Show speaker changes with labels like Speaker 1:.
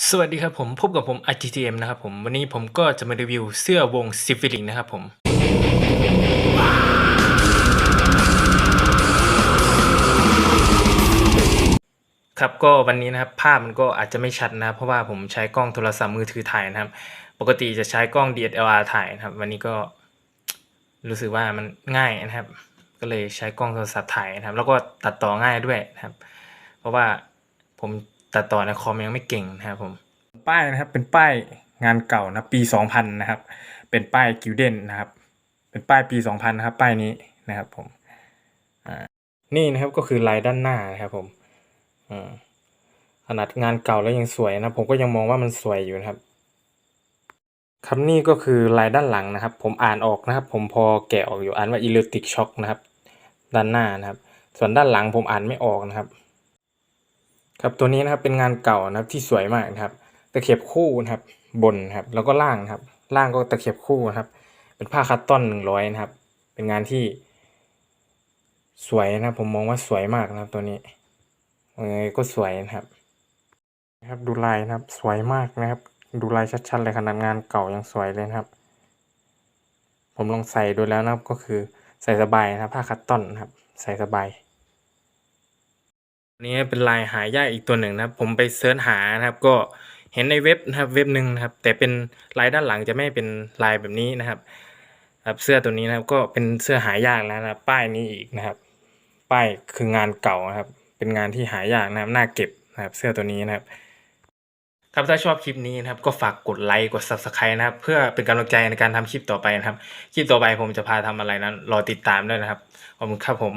Speaker 1: สวัสดีครับผมพบกับผม ITTM นะครับผมวันนี้ผมก็จะมารีวิวเสื้อวงซิฟิลิงนะครับผมครับก็วันนี้นะครับภาพมันก็อาจจะไม่ชัดนะเพราะว่าผมใช้กล้องโทรศัพท์มือถือถ่ายนะครับ ปกติจะใช้กล้อง DSLR ถ่ายนะครับ วันนี้ก็รู้สึกว่ามันง่ายนะครับ ก็เลยใช้กล้องโทรศัพท์ถ่ายนะครับ แล้วก็ตัดต่อง่ายด้วยนะครับ เพราะว่าผม ตัดต่อในคอมยังไม่เก่งนะครับผม ป้ายนะครับเป็นป้ายงานเก่านะปี 2000 นะครับ เป็นป้ายกิลเดนนะครับ เป็นป้ายปี 2000 นะครับ ป้ายนี้นะครับผมนี่นะครับก็คือลายด้านหน้านะครับผมอ่าขนาดงานเก่าแล้วยังสวยนะผมก็ยังมองว่ามันสวยอยู่นะครับคำนี้ก็คือลายด้านหลังนะครับ ผมอ่านออกนะครับ ผมพอแกะออกอยู่อ่านว่า electric shock นะครับ ด้านหน้านะครับ ส่วนด้านหลังผมอ่านไม่ออกนะครับ ครับตัวนี้นะครับเป็นงานเก่านะครับที่สวยมากนะครับตะเข็บคู่นะครับบนครับแล้วก็ล่างนะครับ ล่างก็ตะเข็บคู่นะครับ เป็นผ้าคัตตอนหนึ่งร้อยนะครับ เป็นงานที่ สวยนะครับ ผมมองว่าสวยมากนะครับ ตัวนี้ยังไงก็สวยนะครับนะครับ ดูลายนะครับ สวยมากนะครับ ดูลายชัดๆเลยขนาดงานเก่ายังสวยเลยนะครับ ผมลองใส่ดูแล้วนะครับก็คือใส่สบายนะครับผ้าคัตตอนนะครับ ใส่สบาย นี้เป็นลายหายากอีกตัวหนึ่งนะครับ ผมไปเสิร์ชหานะครับ ก็เห็นในเว็บนะครับเว็บหนึ่งนะครับ แต่เป็นลายด้านหลังจะไม่เป็นลายแบบนี้นะครับครับเสื้อตัวนี้นะครับก็เป็นเสื้อหายากแล้วนะป้ายนี้อีกนะครับ ป้ายคืองานเก่านะครับ เป็นงานที่หายากนะครับน่าเก็บนะครับเสื้อตัวนี้นะครับครับถ้าชอบคลิปนี้นะครับก็ฝากกดไลค์กด subscribe นะครับ เพื่อเป็นกำลังใจในการทำคลิปต่อไปนะครับ คลิปต่อไปผมจะพาทำอะไรนั้นรอติดตามด้วยนะครับขอบคุณครับผม